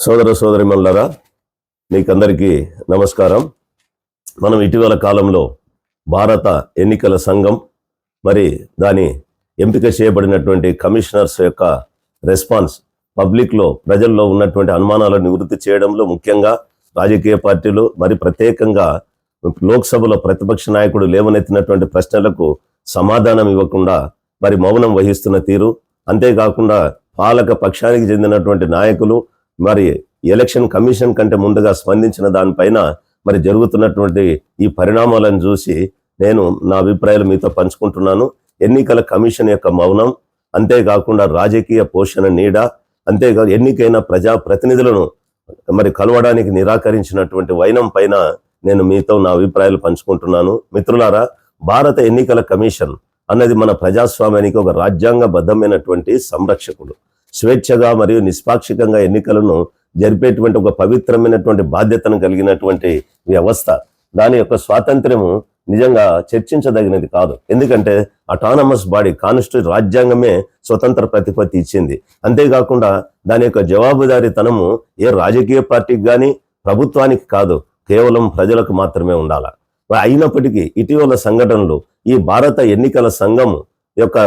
సోదర సోదరిమణులరా మీకందరికీ నమస్కారం. మనం ఇటీవల కాలంలో భారత ఎన్నికల సంఘం మరి దాని ఎంపిక చేయబడినటువంటి కమిషనర్స్ యొక్క రెస్పాన్స్ పబ్లిక్లో ప్రజల్లో ఉన్నటువంటి అనుమానాలను నివృత్తి చేయడంలో ముఖ్యంగా రాజకీయ పార్టీలు మరి ప్రత్యేకంగా లోక్సభలో ప్రతిపక్ష నాయకుడు లేవనెత్తినటువంటి ప్రశ్నలకు సమాధానం ఇవ్వకుండా మరి మౌనం వహిస్తున్న తీరు. అంతేకాకుండా పాలక పక్షానికి చెందినటువంటి నాయకులు మరి ఎలక్షన్ కమిషన్ కంటే ముందుగా స్పందించిన దానిపైన మరి జరుగుతున్నటువంటి ఈ పరిణామాలను చూసి నేను నా అభిప్రాయాలు మీతో పంచుకుంటున్నాను. ఎన్నికల కమిషన్ యొక్క మౌనం అంతేకాకుండా రాజకీయ పోషణ నీడ అంతేకా ఎన్నికైన ప్రజా ప్రతినిధులను మరి కలవడానికి నిరాకరించినటువంటి వైనం పైన నేను మీతో నా అభిప్రాయాలు పంచుకుంటున్నాను. మిత్రులారా భారత ఎన్నికల కమిషన్ అన్నది మన ప్రజాస్వామ్యానికి ఒక రాజ్యాంగబద్ధమైనటువంటి సంరక్షకుడు. స్వేచ్ఛగా మరియు నిష్పాక్షికంగా ఎన్నికలను జరిపేటువంటి ఒక పవిత్రమైనటువంటి బాధ్యతను కలిగినటువంటి వ్యవస్థ దాని యొక్క స్వాతంత్ర్యము నిజంగా చర్చించదగినది కాదు. ఎందుకంటే అటానమస్ బాడీ కాన్స్టిట్యూట్ రాజ్యాంగమే స్వతంత్ర ప్రతిపత్తి ఇచ్చింది. అంతేకాకుండా దాని యొక్క జవాబుదారీతనము ఏ రాజకీయ పార్టీకి కానీ ప్రభుత్వానికి కాదు కేవలం ప్రజలకు మాత్రమే ఉండాల. అయినప్పటికీ ఇటీవల సంఘటనలు ఈ భారత ఎన్నికల సంఘం యొక్క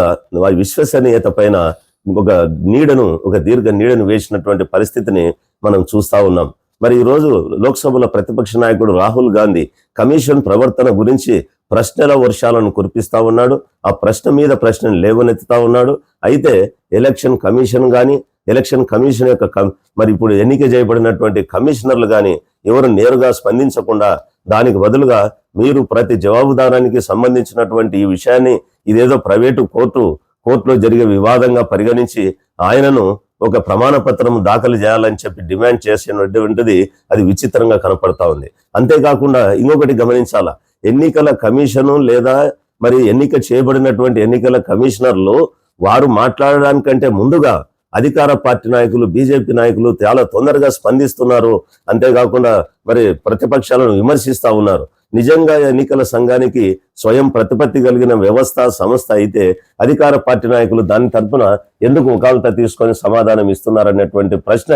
విశ్వసనీయత పైన ఒక నీడను ఒక దీర్ఘ నీడను వేసినటువంటి పరిస్థితిని మనం చూస్తా ఉన్నాం. మరి ఈ రోజు లోక్సభలో ప్రతిపక్ష నాయకుడు రాహుల్ గాంధీ కమిషన్ ప్రవర్తన గురించి ప్రశ్నల వర్షాలను కురిపిస్తా ఉన్నాడు. ఆ ప్రశ్న మీద ప్రశ్నలు లేవనెత్తుతా ఉన్నాడు. అయితే ఎలక్షన్ కమిషన్ కానీ ఎలక్షన్ కమిషన్ యొక్క మరి ఇప్పుడు ఎన్నిక చేయబడినటువంటి కమిషనర్లు కానీ ఎవరు నేరుగా స్పందించకుండా దానికి బదులుగా మీరు ప్రతి జవాబుదారానికి సంబంధించినటువంటి ఈ విషయాన్ని ఇదేదో ప్రైవేటు కోర్టు కోర్టులో జరిగే వివాదంగా పరిగణించి ఆయనను ఒక ప్రమాణ పత్రం దాఖలు చేయాలని చెప్పి డిమాండ్ చేసినటువంటిది అది విచిత్రంగా కనపడతా ఉంది. అంతేకాకుండా ఇంకొకటి గమనించాలా ఎన్నికల కమిషను లేదా మరి ఎన్నిక చేయబడినటువంటి ఎన్నికల కమిషనర్లు వారు మాట్లాడడానికంటే ముందుగా అధికార పార్టీ నాయకులు బీజేపీ నాయకులు చాలా తొందరగా స్పందిస్తున్నారు. అంతేకాకుండా మరి ప్రతిపక్షాలను విమర్శిస్తూ ఉన్నారు. నిజంగా ఎన్నికల సంఘానికి స్వయం ప్రతిపత్తి కలిగిన వ్యవస్థ సంస్థ అయితే అధికార పార్టీ నాయకులు దాని తరపున ఎందుకు ముఖాలత తీసుకొని సమాధానం ఇస్తున్నారనేటువంటి ప్రశ్న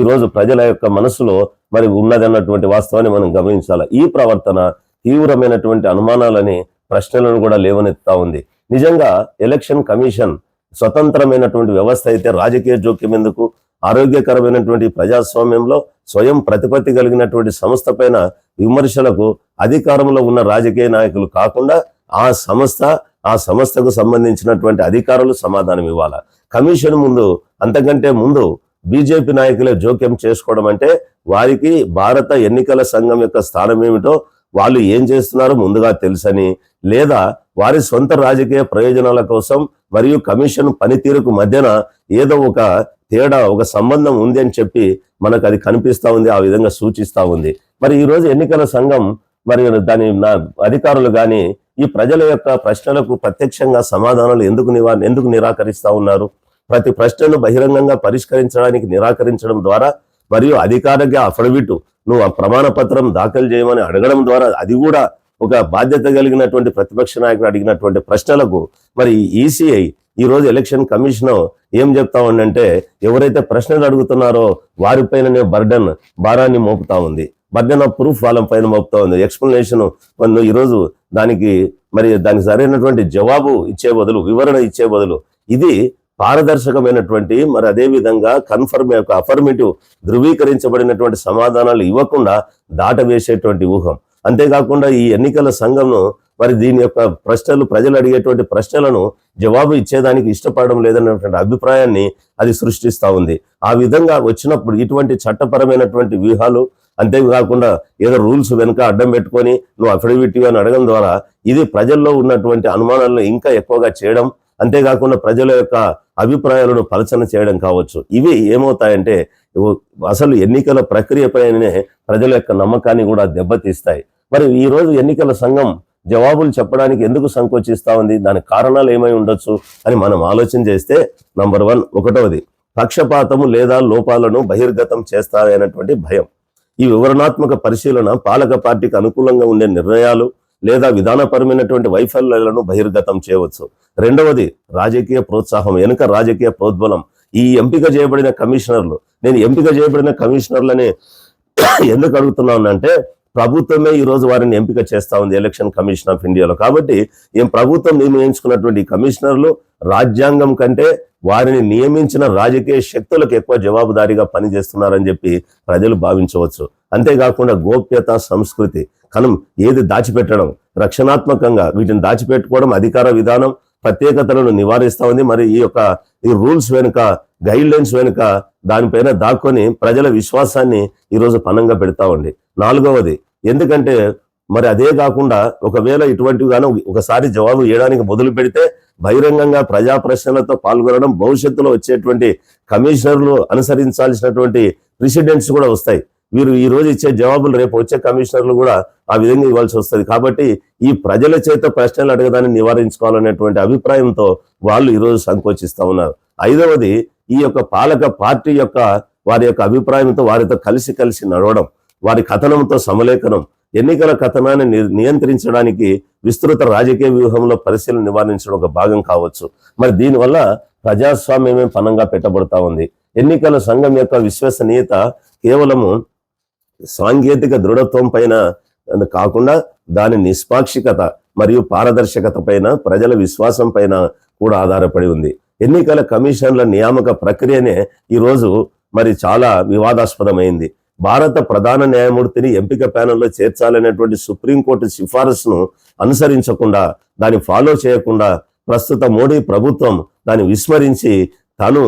ఈరోజు ప్రజల యొక్క మనసులో మరి ఉన్నదన్నటువంటి వాస్తవాన్ని మనం గమనించాలి. ఈ ప్రవర్తన తీవ్రమైనటువంటి అనుమానాలని ప్రశ్నలను కూడా లేవనెత్తా ఉంది. నిజంగా ఎలక్షన్ కమిషన్ స్వతంత్రమైనటువంటి వ్యవస్థ అయితే రాజకీయ జోక్యం ఎందుకు? ఆరోగ్యకరమైనటువంటి ప్రజాస్వామ్యంలో స్వయం ప్రతిపత్తి కలిగినటువంటి సంస్థ పైన విమర్శలకు అధికారంలో ఉన్న రాజకీయ నాయకులు కాకుండా ఆ సంస్థ ఆ సంస్థకు సంబంధించినటువంటి అధికారులు సమాధానం ఇవ్వాలి? కమిషన్ ముందు అంతకంటే ముందు బీజేపీ నాయకులే జోక్యం చేసుకోవడం అంటే వారికి భారత ఎన్నికల సంఘం యొక్క స్థానం ఏమిటో వాళ్ళు ఏం చేస్తున్నారో ముందుగా తెలుసని లేదా వారి సొంత రాజకీయ ప్రయోజనాల కోసం మరియు కమిషన్ పనితీరుకు మధ్యన ఏదో ఒక తేడా ఒక సంబంధం ఉంది అని చెప్పి మనకు అది కనిపిస్తూ ఉంది ఆ విధంగా సూచిస్తూ ఉంది. మరి ఈ రోజు ఎన్నికల సంఘం మరి దాని నా అధికారులు కానీ ఈ ప్రజల యొక్క ప్రశ్నలకు ప్రత్యక్షంగా సమాధానాలు ఎందుకు నివా ఎందుకు నిరాకరిస్తూ ఉన్నారు? ప్రతి ప్రశ్నను బహిరంగంగా పరిష్కరించడానికి నిరాకరించడం ద్వారా మరియు అధికారిక అఫిడవిట్ నువ్వు ఆ ప్రమాణ పత్రం దాఖలు చేయమని అడగడం ద్వారా అది కూడా ఒక బాధ్యత కలిగినటువంటి ప్రతిపక్ష నాయకుడు అడిగినటువంటి ప్రశ్నలకు మరి ఈసీఐ ఈ రోజు ఎలక్షన్ కమిషన్ ఏం చెప్తా ఉందంటే ఎవరైతే ప్రశ్నలు అడుగుతున్నారో వారిపైననే బర్డన్ భారాన్ని మోపుతా ఉంది. బర్డన్ ఆఫ్ ప్రూఫ్ వాళ్ళ పైన మోపుతా ఉంది. ఎక్స్ప్లెనేషన్ ఈరోజు దానికి మరి దానికి సరైనటువంటి జవాబు ఇచ్చే బదులు వివరణ ఇచ్చే బదులు. ఇది పారదర్శకమైనటువంటి మరి అదే విధంగా కన్ఫర్మ్ యొక్క అఫర్మేటివ్ ధృవీకరించబడినటువంటి సమాధానాలు ఇవ్వకుండా దాటవేసేటువంటి ఊహం. అంతేకాకుండా ఈ ఎన్నికల సంఘంను మరి దీని యొక్క ప్రశ్నలు ప్రజలు అడిగేటువంటి ప్రశ్నలను జవాబు ఇచ్చేదానికి ఇష్టపడడం లేదన్నటువంటి అభిప్రాయాన్ని అది సృష్టిస్తూ ఉంది. ఆ విధంగా వచ్చినప్పుడు ఇటువంటి చట్టపరమైనటువంటి వ్యూహాలు అంతేకాకుండా ఏదో రూల్స్ వెనుక అడ్డం పెట్టుకొని నువ్వు అఫిడవిట్ అని అడగడం ద్వారా ఇది ప్రజల్లో ఉన్నటువంటి అనుమానాలను ఇంకా ఎక్కువగా చేయడం అంతేకాకుండా ప్రజల యొక్క అభిప్రాయాలను పలచన చేయడం కావచ్చు. ఇవి ఏమవుతాయంటే అసలు ఎన్నికల ప్రక్రియపైనే ప్రజల యొక్క నమ్మకాన్ని కూడా దెబ్బతీస్తాయి. మరి ఈ రోజు ఎన్నికల సంఘం జవాబులు చెప్పడానికి ఎందుకు సంకోచిస్తా ఉంది? దాని కారణాలు ఏమై ఉండొచ్చు అని మనం ఆలోచన చేస్తే నంబర్ వన్ ఒకటవది పక్షపాతము లేదా లోపాలను బహిర్గతం చేస్తారనేటువంటి భయం. ఈ వివరణాత్మక పరిశీలన పాలక పార్టీకి అనుకూలంగా ఉండే నిర్ణయాలు లేదా విధానపరమైనటువంటి వైఫల్యాలను బహిర్గతం చేయవచ్చు. రెండవది రాజకీయ ప్రోత్సాహం. వెనుక రాజకీయ ప్రోద్బలం. ఈ ఎంపిక చేయబడిన కమిషనర్లు నేను ఎంపిక చేయబడిన కమిషనర్లని ఎందుకు అడుగుతున్నాను అంటే ప్రభుత్వమే ఈరోజు వారిని ఎంపిక చేస్తా ఉంది ఎలక్షన్ కమిషన్ ఆఫ్ ఇండియాలో కాబట్టి ఏం ప్రభుత్వం నియమించుకున్నటువంటి కమిషనర్లు రాజ్యాంగం కంటే వారిని నియమించిన రాజకీయ శక్తులకు ఎక్కువ జవాబుదారీగా పనిచేస్తున్నారని చెప్పి ప్రజలు భావించవచ్చు. అంతేకాకుండా గోప్యత సంస్కృతి కనం ఏది దాచిపెట్టడం రక్షణాత్మకంగా వీటిని దాచిపెట్టుకోవడం అధికార విధానం ప్రత్యేకతలను నివారిస్తా ఉంది. మరి ఈ యొక్క ఈ రూల్స్ వెనుక గైడ్ లైన్స్ వెనుక దానిపైన దాక్కొని ప్రజల విశ్వాసాన్ని ఈరోజు పనంగా పెడతా ఉంది. నాలుగవది. ఎందుకంటే మరి అదే కాకుండా ఒకవేళ ఇటువంటివిగాను ఒకసారి జవాబు ఇవ్వడానికి మొదలు పెడితే బహిరంగంగా ప్రజా ప్రశ్నలతో పాల్గొనడం భవిష్యత్తులో వచ్చేటువంటి కమిషనర్లు అనుసరించాల్సినటువంటి ప్రెసిడెంట్స్ కూడా వస్తాయి. వీరు ఈ రోజు ఇచ్చే జవాబులు రేపు వచ్చే కమిషనర్లు కూడా ఆ విధంగా ఇవ్వాల్సి వస్తుంది. కాబట్టి ఈ ప్రజల చేత ప్రశ్నలు అడగదాన్ని నివారించుకోవాలనేటువంటి అభిప్రాయంతో వాళ్ళు ఈరోజు సంకోచిస్తూ ఉన్నారు. ఐదవది ఈ యొక్క పాలక పార్టీ యొక్క వారి యొక్క అభిప్రాయంతో వారితో కలిసి కలిసి నడవడం. వారి కథనంతో సమలేఖనం ఎన్నికల కథనాన్ని ని- నియంత్రించడానికి విస్తృత రాజకీయ వ్యూహంలో పరిశీలన నివారించడం ఒక భాగం కావచ్చు. మరి దీనివల్ల ప్రజాస్వామ్యమే పనంగా పెట్టబడతా ఉంది. ఎన్నికల సంఘం యొక్క విశ్వసనీయత కేవలము సాంకేతిక దృఢత్వం పైన కాకుండా దాని నిష్పాక్షికత మరియు పారదర్శకత పైన ప్రజల విశ్వాసం పైన కూడా ఆధారపడి ఉంది. ఎన్నికల కమిషన్ల నియామక ప్రక్రియనే ఈరోజు మరి చాలా వివాదాస్పదమైంది. భారత ప్రధాన న్యాయమూర్తిని ఎంపిక ప్యానెల్లో చేర్చాలనేటువంటి సుప్రీంకోర్టు సిఫారసును అనుసరించకుండా దాన్ని ఫాలో చేయకుండా ప్రస్తుత మోడీ ప్రభుత్వం దాన్ని విస్మరించి తను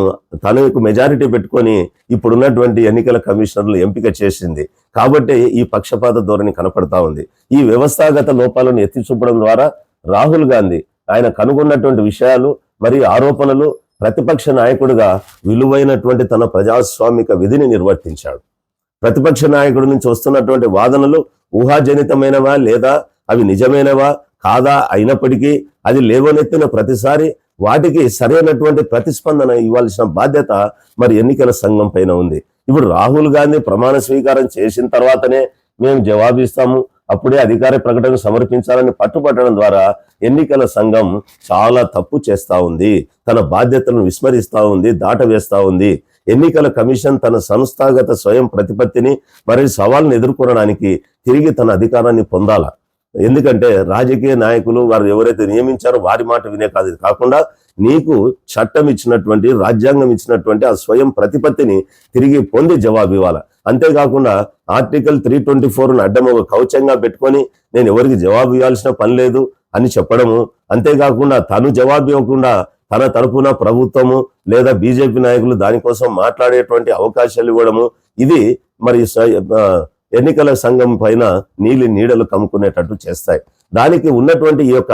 తనకు మెజారిటీ పెట్టుకొని ఇప్పుడున్నటువంటి ఎన్నికల కమిషనర్లు ఎంపిక చేసింది. కాబట్టి ఈ పక్షపాత ధోరణి కనపడతా ఉంది. ఈ వ్యవస్థాగత లోపాలను ఎత్తి చూపడం ద్వారా రాహుల్ గాంధీ ఆయన కనుగొన్నటువంటి విషయాలు మరియు ఆరోపణలు ప్రతిపక్ష నాయకుడిగా విలువైనటువంటి తన ప్రజాస్వామిక విధిని నిర్వర్తించాడు. ప్రతిపక్ష నాయకుడి నుంచి వస్తున్నటువంటి వాదనలు ఊహాజనితమైనవా లేదా అవి నిజమైనవా? కాదా? అయినప్పటికీ అది లేవనెత్తిన ప్రతిసారి వాటికి సరైనటువంటి ప్రతిస్పందన ఇవ్వాల్సిన బాధ్యత మరి ఎన్నికల సంఘం పైన ఉంది. ఇప్పుడు రాహుల్ గాంధీ ప్రమాణ స్వీకారం చేసిన తర్వాతనే మేము జవాబిస్తాము. అప్పుడే అధికార ప్రకటన సమర్పించాలని పట్టుపట్టడం ద్వారా ఎన్నికల సంఘం చాలా తప్పు చేస్తూ ఉంది. తన బాధ్యతలను విస్మరిస్తూ ఉంది దాటవేస్తూ ఉంది. ఎన్నికల కమిషన్ తన సంస్థాగత స్వయం ప్రతిపత్తిని మరియు సవాల్ని ఎదుర్కొనడానికి తిరిగి తన అధికారాన్ని పొందాల? ఎందుకంటే రాజకీయ నాయకులు వారు ఎవరైతే నియమించారో వారి మాట వినే కాదు. కాకుండా నీకు చట్టం ఇచ్చినటువంటి రాజ్యాంగం ఇచ్చినటువంటి ఆ స్వయం ప్రతిపత్తిని తిరిగి పొంది జవాబు ఇవ్వాల? అంతేకాకుండా ఆర్టికల్ త్రీ ట్వంటీ ఫోర్ను అడ్డం ఒక కవచంగా పెట్టుకొని నేను ఎవరికి జవాబు ఇవ్వాల్సిన పని లేదు అని చెప్పడము. అంతేకాకుండా తను జవాబు ఇవ్వకుండా తన తరపున ప్రభుత్వము లేదా బీజేపీ నాయకులు దానికోసం మాట్లాడేటువంటి అవకాశాలు ఇవ్వడము ఇది మరి స- ఎన్నికల సంఘం పైన నీలి నీడలు కమ్ముకునేటట్టు చేస్తాయి. దానికి ఉన్నటువంటి ఈ యొక్క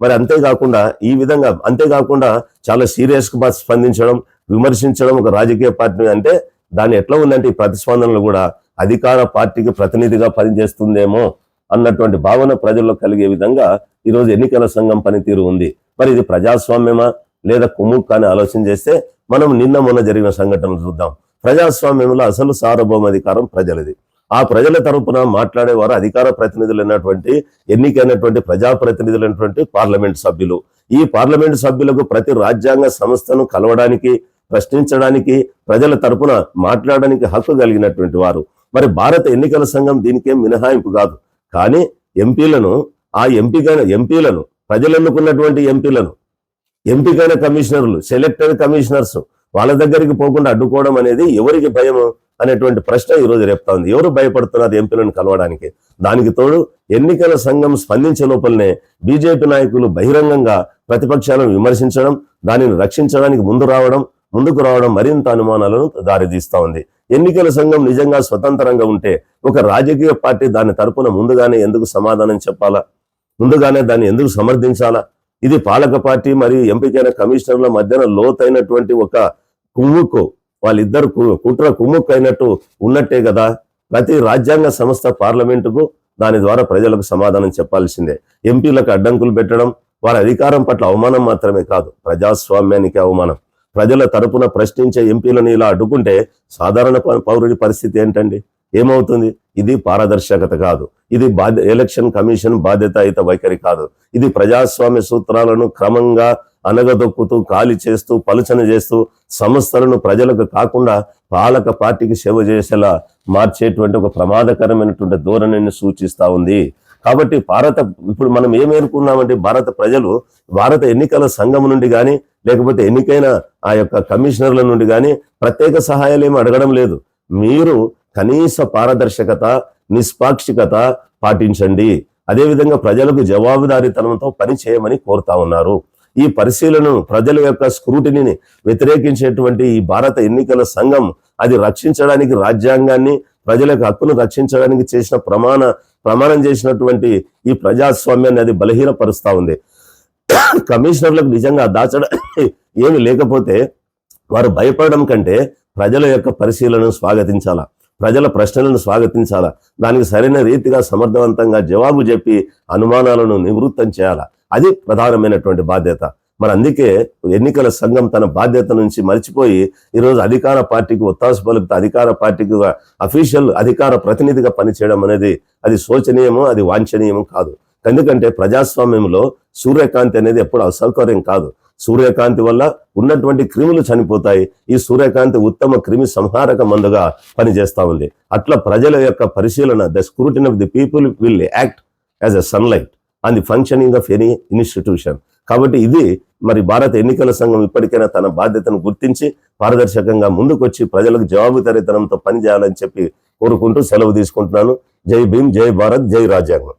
మరి అంతేకాకుండా ఈ విధంగా అంతేకాకుండా చాలా సీరియస్గా స్పందించడం విమర్శించడం ఒక రాజకీయ పార్టీ అంటే దాని ఎట్లా ఉందంటే ఈ ప్రతిస్పందనలు కూడా అధికార పార్టీకి ప్రతినిధిగా పనిచేస్తుందేమో అన్నటువంటి భావన ప్రజల్లో కలిగే విధంగా ఈరోజు ఎన్నికల సంఘం పనితీరు ఉంది. మరి ఇది ప్రజాస్వామ్యమా? లేదా కుముక్ అని ఆలోచన చేస్తే మనం నిన్న మొన్న జరిగిన సంఘటనలు చూద్దాం. ప్రజాస్వామ్యంలో అసలు సార్వభౌమాధికారం ప్రజలది. ఆ ప్రజల తరపున మాట్లాడేవారు అధికార ప్రతినిధులు అయినటువంటి ఎన్నికైనటువంటి ప్రజాప్రతినిధులైనటువంటి పార్లమెంట్ సభ్యులు. ఈ పార్లమెంట్ సభ్యులకు ప్రతి రాజ్యాంగ సంస్థను కలవడానికి ప్రశ్నించడానికి ప్రజల తరపున మాట్లాడడానికి హక్కు కలిగినటువంటి వారు. మరి భారత ఎన్నికల సంఘం దీనికేం మినహాయింపు కాదు. కానీ ఎంపీలను ఆ ఎంపీగా ఎంపీలను ప్రజలు ఎన్నుకున్నటువంటి ఎంపీలను ఎంపికైన కమిషనర్లు సెలెక్టెడ్ కమిషనర్స్ వాళ్ళ దగ్గరికి పోకుండా అడ్డుకోవడం అనేది ఎవరికి భయం అనేటువంటి ప్రశ్న ఈ రోజు రేపుతా ఉంది. ఎవరు భయపడుతున్నారు ఎంపీలను కలవడానికి? దానికి తోడు ఎన్నికల సంఘం స్పందించే లోపలనే బీజేపీ నాయకులు బహిరంగంగా ప్రతిపక్షాలను విమర్శించడం దానిని రక్షించడానికి ముందు రావడం ముందుకు రావడం మరింత అనుమానాలను దారితీస్తా ఉంది. ఎన్నికల సంఘం నిజంగా స్వతంత్రంగా ఉంటే ఒక రాజకీయ పార్టీ దాని తరపున ముందుగానే ఎందుకు సమాధానం చెప్పాలా? ముందుగానే దాన్ని ఎందుకు సమర్థించాలా? ఇది పాలక పార్టీ మరియు ఎంపికైన కమిషనర్ల మధ్యన లోతైనటువంటి ఒక కుమ్ముకు వాళ్ళిద్దరు కుట్ర కుమ్ముక్కు అయినట్టు ఉన్నట్టే కదా. ప్రతి రాజ్యాంగ సంస్థ పార్లమెంటుకు దాని ద్వారా ప్రజలకు సమాధానం చెప్పాల్సిందే. ఎంపీలకు అడ్డంకులు పెట్టడం వారి అధికారం పట్ల అవమానం మాత్రమే కాదు ప్రజాస్వామ్యానికి అవమానం. ప్రజల తరపున ప్రశ్నించే ఎంపీలను ఇలా అడ్డుకుంటే సాధారణ పౌరుడి పరిస్థితి ఏంటండి? ఏమవుతుంది? ఇది పారదర్శకత కాదు. ఇది బాధ్య ఎలక్షన్ కమిషన్ బాధ్యతాయుత వైఖరి కాదు. ఇది ప్రజాస్వామ్య సూత్రాలను క్రమంగా అనగదొక్కుతూ ఖాళీ చేస్తూ పలుచన చేస్తూ సంస్థలను ప్రజలకు కాకుండా పాలక పార్టీకి సేవ చేసేలా మార్చేటువంటి ఒక ప్రమాదకరమైనటువంటి ధోరణిని సూచిస్తూ ఉంది. కాబట్టి భారత ఇప్పుడు మనం ఏం భారత ప్రజలు భారత ఎన్నికల సంఘం నుండి కానీ లేకపోతే ఎన్నికైన ఆ యొక్క కమిషనర్ల నుండి కానీ ప్రత్యేక సహాయాలు ఏమి అడగడం లేదు. మీరు కనీస పారదర్శకత నిష్పాక్షికత పాటించండి. అదేవిధంగా ప్రజలకు జవాబుదారీతనంతో పని చేయమని కోరుతా ఉన్నారు. ఈ పరిశీలనను ప్రజల యొక్క స్క్రూటిని వ్యతిరేకించేటువంటి ఈ భారత ఎన్నికల సంఘం అది రక్షించడానికి రాజ్యాంగాన్ని ప్రజల యొక్క హక్కును రక్షించడానికి చేసిన ప్రమాణ ప్రమాణం చేసినటువంటి ఈ ప్రజాస్వామ్యాన్ని అది బలహీనపరుస్తూ ఉంది. కమిషనర్లకు నిజంగా దాచడానికి ఏమి లేకపోతే వారు భయపడడం కంటే ప్రజల యొక్క పరిశీలనను స్వాగతించాలా? ప్రజల ప్రశ్నలను స్వాగతించాలా? దానికి సరైన రీతిగా సమర్థవంతంగా జవాబు చెప్పి అనుమానాలను నివృత్తం చేయాలా? అది ప్రధానమైనటువంటి బాధ్యత. మరి అందుకే ఎన్నికల సంఘం తన బాధ్యత నుంచి మర్చిపోయి ఈరోజు అధికార పార్టీకి ఒత్తాసు పలుకుతూ అధికార పార్టీకి అఫీషియల్ అధికార ప్రతినిధిగా పనిచేయడం అనేది అది శోచనీయము అది వాంఛనీయము కాదు. ఎందుకంటే ప్రజాస్వామ్యంలో సూర్యకాంతి అనేది ఎప్పుడు అసౌకర్యం కాదు. సూర్యకాంతి వల్ల ఉన్నటువంటి క్రిములు చనిపోతాయి. ఈ సూర్యకాంతి ఉత్తమ క్రిమి సంహారక మందుగా పనిచేస్తూ ఉంది. అట్లా ప్రజల యొక్క పరిశీలన the scrutiny of the people will act as a sunlight on the functioning of any institution. కాబట్టి ఇది మరి భారత ఎన్నికల సంఘం ఇప్పటికైనా తన బాధ్యతను గుర్తించి పారదర్శకంగా ముందుకొచ్చి ప్రజలకు జవాబుదారీతనంతో పనిచేయాలని చెప్పి కోరుకుంటూ సెలవు తీసుకుంటున్నాను. జై భీమ్ జై భారత్ జై రాజ్యాంగం.